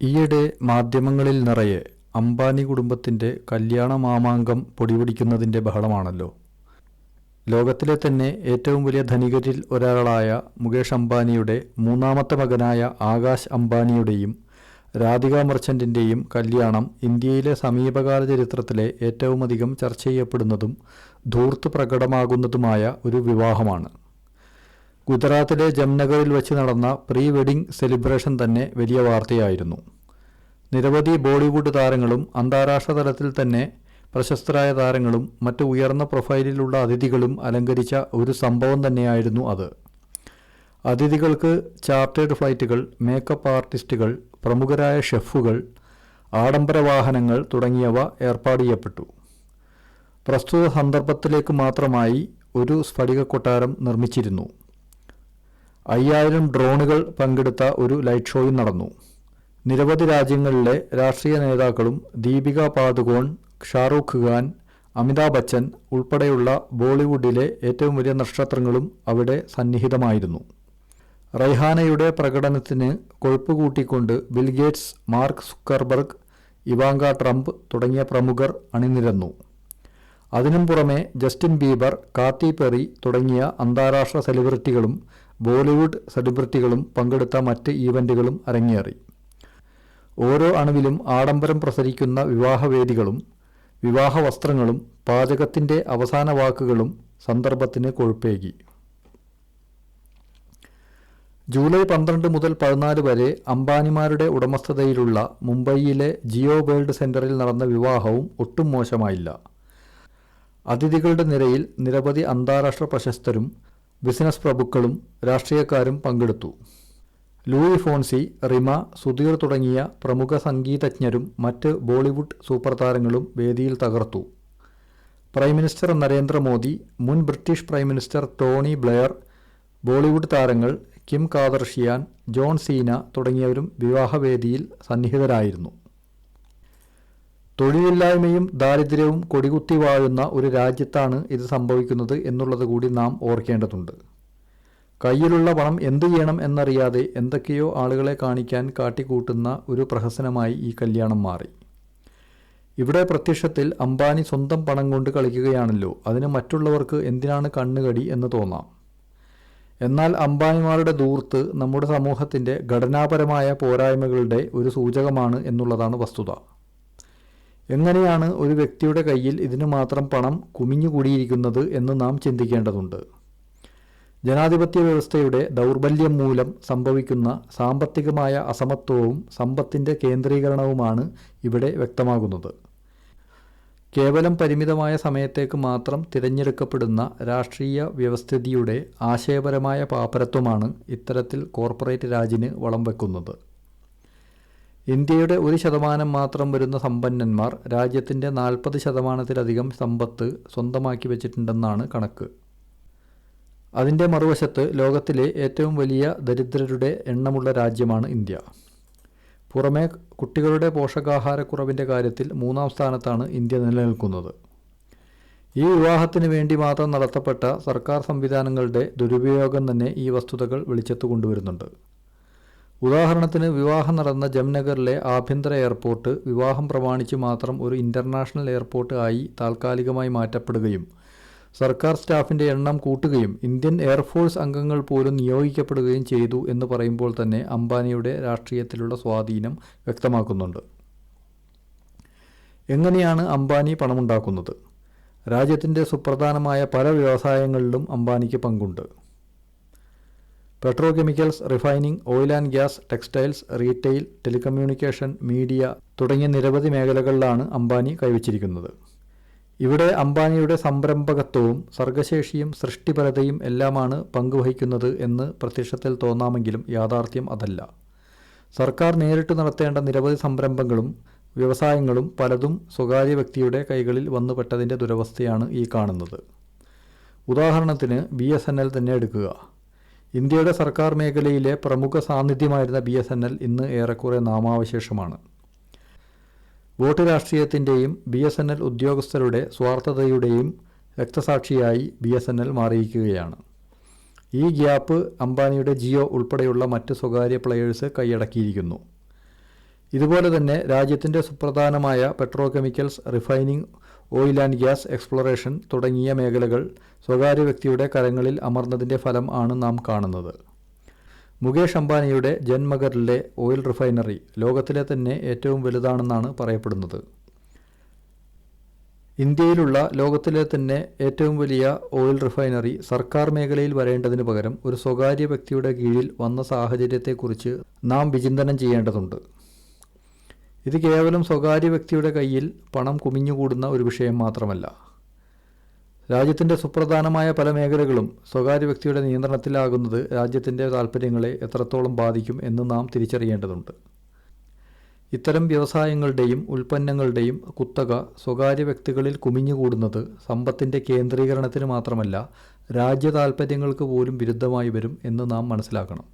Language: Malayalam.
ഈയിടെ മാധ്യമങ്ങളിൽ നിറയെ അംബാനി കുടുംബത്തിന്റെ കല്യാണ മാമാങ്കം പൊടിപിടിക്കുന്നതിന്റെ ബഹളമാണല്ലോ. ലോകത്തിലെ തന്നെ ഏറ്റവും വലിയ ധനികരിൽ ഒരാളായ മുകേഷ് അംബാനിയുടെ മൂന്നാമത്തെ മകനായ ആകാശ് അംബാനിയുടെയും രാധിക മർച്ചന്റിന്റെയും കല്യാണം ഇന്ത്യയിലെ സമീപകാല ചരിത്രത്തിലെ ഏറ്റവുമധികം ചർച്ച ചെയ്യപ്പെടുന്നതും ധൂർത്ത് പ്രകടമാകുന്നതുമായ ഒരു വിവാഹമാണ്. ഗുജറാത്തിലെ ജംനഗറിൽ വെച്ച് നടന്ന പ്രീ വെഡിംഗ് സെലിബ്രേഷൻ തന്നെ വലിയ വാർത്തയായിരുന്നു. നിരവധി ബോളിവുഡ് താരങ്ങളും അന്താരാഷ്ട്ര തലത്തിൽ തന്നെ പ്രശസ്തരായ താരങ്ങളും മറ്റ് ഉയർന്ന പ്രൊഫൈലിലുള്ള അതിഥികളും അലങ്കരിച്ച ഒരു സംഭവം തന്നെയായിരുന്നു അത്. അതിഥികൾക്ക് ചാർട്ടേഡ് ഫ്ലൈറ്റുകൾ മേക്കപ്പ് ആർട്ടിസ്റ്റുകൾ പ്രമുഖരായ ഷെഫുകൾ ആഡംബര വാഹനങ്ങൾ തുടങ്ങിയവ ഏർപ്പാട് ചെയ്യപ്പെട്ടു. പ്രസ്തുത സന്ദർഭത്തിലേക്ക് മാത്രമായി ഒരു സ്ഫടിക കൊട്ടാരം നിർമ്മിച്ചിരുന്നു. അയ്യായിരം ഡ്രോണുകൾ പങ്കെടുത്ത ഒരു ലൈറ്റ് ഷോയും നടന്നു. നിരവധി രാജ്യങ്ങളിലെ രാഷ്ട്രീയ നേതാക്കളും ദീപിക പാദുകോൺ ഷാറൂഖ് ഖാൻ അമിതാഭ് ബച്ചൻ ഉൾപ്പെടെയുള്ള ബോളിവുഡിലെ ഏറ്റവും വലിയ നക്ഷത്രങ്ങളും അവിടെ സന്നിഹിതമായിരുന്നു. റൈഹാനയുടെ പ്രകടനത്തിന് കൊഴുപ്പ് കൂട്ടിക്കൊണ്ട് Bill Gates Mark Zuckerberg Ivanka Trump തുടങ്ങിയ പ്രമുഖർ അണിനിരന്നു. അതിനും പുറമെ ജസ്റ്റിൻ ബീബർ കാത്തി പെറി തുടങ്ങിയ അന്താരാഷ്ട്ര സെലിബ്രിറ്റികളും ബോളിവുഡ് സെലിബ്രിറ്റികളും പങ്കെടുത്ത മറ്റ് ഈവന്റുകളും അരങ്ങേറി. ഓരോ അണുവിലും ആഡംബരം പ്രസരിക്കുന്ന വിവാഹവേദികളും വിവാഹ വസ്ത്രങ്ങളും പാചകത്തിന്റെ അവസാന വാക്കുകളും സന്ദർഭത്തിന് കൊഴുപ്പേകി. ജൂലൈ പന്ത്രണ്ട് മുതൽ പതിനാല് വരെ അംബാനിമാരുടെ ഉടമസ്ഥതയിലുള്ള മുംബൈയിലെ ജിയോ വേൾഡ് സെന്ററിൽ നടന്ന വിവാഹവും ഒട്ടും മോശമായില്ല. അതിഥികളുടെ നിരയിൽ നിരവധി അന്താരാഷ്ട്ര പ്രശസ്തരും ബിസിനസ് പ്രഭുക്കളും രാഷ്ട്രീയക്കാരും പങ്കെടുത്തു. ലൂയി ഫോൺസി റിമ സുധീർ തുടങ്ങിയ പ്രമുഖ സംഗീതജ്ഞരും മറ്റ് ബോളിവുഡ് സൂപ്പർ താരങ്ങളും വേദിയിൽ തകർത്തു. പ്രൈം മിനിസ്റ്റർ നരേന്ദ്രമോദി മുൻ British prime minister Tony Blair Bollywood താരങ്ങൾ കിം കാദർഷിയാൻ ജോൺ സീന തുടങ്ങിയവരും വിവാഹവേദിയിൽ സന്നിഹിതരായിരുന്നു. തൊഴിലില്ലായ്മയും ദാരിദ്ര്യവും കൊടികുത്തി വാഴുന്ന ഒരു രാജ്യത്താണ് ഇത് സംഭവിക്കുന്നത് എന്നുള്ളത് കൂടി നാം ഓർക്കേണ്ടതുണ്ട്. കയ്യിലുള്ള പണം എന്തു ചെയ്യണം എന്നറിയാതെ എന്തൊക്കെയോ ആളുകളെ കാണിക്കാൻ കാട്ടിക്കൂട്ടുന്ന ഒരു പ്രഹസനമായി ഈ കല്യാണം മാറി. ഇവിടെ പ്രത്യക്ഷത്തിൽ അംബാനി സ്വന്തം പണം കൊണ്ട് കളിക്കുകയാണല്ലോ അതിന് മറ്റുള്ളവർക്ക് എന്തിനാണ് കണ്ണുകടി എന്ന് തോന്നാം. എന്നാൽ അംബാനിമാരുടെ ദൂർത്ത് നമ്മുടെ സമൂഹത്തിന്റെ ഘടനാപരമായ പോരായ്മകളുടെ ഒരു സൂചകമാണ് എന്നുള്ളതാണ് വസ്തുത. എങ്ങനെയാണ് ഒരു വ്യക്തിയുടെ കയ്യിൽ ഇതിനു മാത്രം പണം കുമിഞ്ഞുകൂടിയിരിക്കുന്നത് എന്ന് നാം ചിന്തിക്കേണ്ടതുണ്ട്. ജനാധിപത്യ വ്യവസ്ഥയുടെ ദൗർബല്യം മൂലം സംഭവിക്കുന്ന സാമ്പത്തികമായ അസമത്വവും സമ്പത്തിന്റെ കേന്ദ്രീകരണവുമാണ് ഇവിടെ വ്യക്തമാകുന്നത്. കേവലം പരിമിതമായ സമയത്തേക്ക് മാത്രം തിരഞ്ഞെടുക്കപ്പെടുന്ന രാഷ്ട്രീയ വ്യവസ്ഥിതിയുടെ ആശയപരമായ പാപ്പരത്വമാണ് ഇത്തരത്തിൽ കോർപ്പറേറ്റ് രാജിന് വളം വെക്കുന്നത്. ഇന്ത്യയുടെ ഒരു ശതമാനം മാത്രം വരുന്ന സമ്പന്നന്മാർ രാജ്യത്തിന്റെ നാൽപ്പത് ശതമാനത്തിലധികം സമ്പത്ത് സ്വന്തമാക്കി വച്ചിട്ടുണ്ടെന്നാണ് കണക്ക്. അതിന്റെ മറുവശത്ത് ലോകത്തിലെ ഏറ്റവും വലിയ ദരിദ്രരുടെ എണ്ണമുള്ള രാജ്യമാണ് ഇന്ത്യ. പുറമെ കുട്ടികളുടെ പോഷകാഹാരക്കുറവിന്റെ കാര്യത്തിൽ മൂന്നാം സ്ഥാനത്താണ് ഇന്ത്യ നിലനിൽക്കുന്നത്. ഈ വിവാഹത്തിന് വേണ്ടി മാത്രം നടത്തപ്പെട്ട സർക്കാർ സംവിധാനങ്ങളുടെ ദുരുപയോഗം തന്നെ ഈ വസ്തുതകൾ വെളിച്ചത്ത് കൊണ്ടുവരുന്നുണ്ട്. ഉദാഹരണത്തിന് വിവാഹം നടന്ന ജംനഗറിലെ ആഭ്യന്തര എയർപോർട്ട് വിവാഹം പ്രമാണിച്ച് മാത്രം ഒരു ഇന്റർനാഷണൽ എയർപോർട്ട് ആയി താൽക്കാലികമായി മാറ്റപ്പെടുകയും സർക്കാർ സ്റ്റാഫിന്റെ എണ്ണം കൂട്ടുകയും ഇന്ത്യൻ എയർഫോഴ്സ് അംഗങ്ങൾ പോലും നിയോഗിക്കപ്പെടുകയും ചെയ്തു എന്ന് പറയുമ്പോൾ തന്നെ അംബാനിയുടെ രാഷ്ട്രീയത്തിലുള്ള സ്വാധീനം വ്യക്തമാക്കുന്നുണ്ട്. എങ്ങനെയാണ് അംബാനി പണമുണ്ടാക്കുന്നത്? രാജ്യത്തിന്റെ സുപ്രധാനമായ പല വ്യവസായങ്ങളിലും അംബാനിക്ക് പങ്കുണ്ട്. Petro chemicals refining oil and gas textiles retail telecommunication media തുടങ്ങിയ നിരവധി മേഖലകളിലാണ് അംബാനി കൈവച്ചിരിക്കുന്നത്. ഇവിടെ അംബാനിയുടെ സംരംഭകത്വവും സർഗശേഷിയും സൃഷ്ടിപരതയും എല്ലാമാണ് പങ്കുവഹിക്കുന്നത് എന്ന് പ്രത്യക്ഷത്തിൽ തോന്നാമെങ്കിലും യാഥാർത്ഥ്യം അതല്ല. സർക്കാർ നേരിട്ട് നടത്തേണ്ട നിരവധി സംരംഭങ്ങളും വ്യവസായങ്ങളും പലതും സ്വകാര്യ വ്യക്തിയുടെ കൈകളിൽ വന്നുപെട്ടതിന്റെ ദുരവസ്ഥയാണ് ഈ കാണുന്നത്. ഉദാഹരണത്തിന് ബി എസ് എൻ എൽ തന്നെ എടുക്കുക. ഇന്ത്യയുടെ സർക്കാർ മേഖലയിലെ പ്രമുഖ സാന്നിധ്യമായിരുന്ന ബി എസ് എൻ എൽ ഇന്ന് ഏറെക്കുറെ നാമാവശേഷമാണ്. വോട്ട് രാഷ്ട്രീയത്തിന്റെയും ബി എസ് എൻ എൽ ഉദ്യോഗസ്ഥരുടെ സ്വാർത്ഥതയുടെയും രക്തസാക്ഷിയായി ബി എസ് എൻ എൽ മാറിയിരിക്കുകയാണ്. ഈ ഗ്യാപ്പ് അംബാനിയുടെ ജിയോ ഉൾപ്പെടെയുള്ള മറ്റ് സ്വകാര്യ പ്ലെയേഴ്സ് കൈയടക്കിയിരിക്കുന്നു. ഇതുപോലെ തന്നെ രാജ്യത്തിന്റെ സുപ്രധാനമായ petro chemicals refining oil and gas exploration തുടങ്ങിയ മേഖലകൾ സ്വകാര്യ വ്യക്തിയുടെ കരങ്ങളിൽ അമർന്നതിന്റെ ഫലം ആണ് നാം കാണുന്നത്. മുകേഷ് അംബാനിയുടെ ജന്മഗറിലെ ഓയിൽ റിഫൈനറി ലോകത്തിലെ തന്നെ ഏറ്റവും വലുതാണെന്നാണ് പറയപ്പെടുന്നത്. ഇന്ത്യയിലുള്ള ലോകത്തിലെ തന്നെ ഏറ്റവും വലിയ ഓയിൽ റിഫൈനറി സർക്കാർ മേഖലയിൽ വരേണ്ടതിന് പകരം ഒരു സ്വകാര്യ വ്യക്തിയുടെ കീഴിൽ വന്ന സാഹചര്യത്തെക്കുറിച്ച് നാം വിചിന്തനം ചെയ്യേണ്ടതുണ്ട്. ഇത് കേവലം സ്വകാര്യ വ്യക്തിയുടെ കയ്യിൽ പണം കുമിഞ്ഞുകൂടുന്ന ഒരു വിഷയം മാത്രമല്ല. രാജ്യത്തിന്റെ സുപ്രധാനമായ പല മേഖലകളും സ്വകാര്യ വ്യക്തിയുടെ നിയന്ത്രണത്തിലാകുന്നത് രാജ്യത്തിന്റെ താൽപ്പര്യങ്ങളെ എത്രത്തോളം ബാധിക്കും എന്ന് നാം തിരിച്ചറിയേണ്ടതുണ്ട്. ഇത്തരം വ്യവസായങ്ങളുടെയും ഉൽപ്പന്നങ്ങളുടെയും കുത്തക സ്വകാര്യ വ്യക്തികളിൽ കുമിഞ്ഞുകൂടുന്നത് സമ്പത്തിന്റെ കേന്ദ്രീകരണത്തിന് മാത്രമല്ല രാജ്യ താൽപ്പര്യങ്ങൾക്ക് പോലും വിരുദ്ധമായി വരും എന്ന് നാം മനസ്സിലാക്കണം.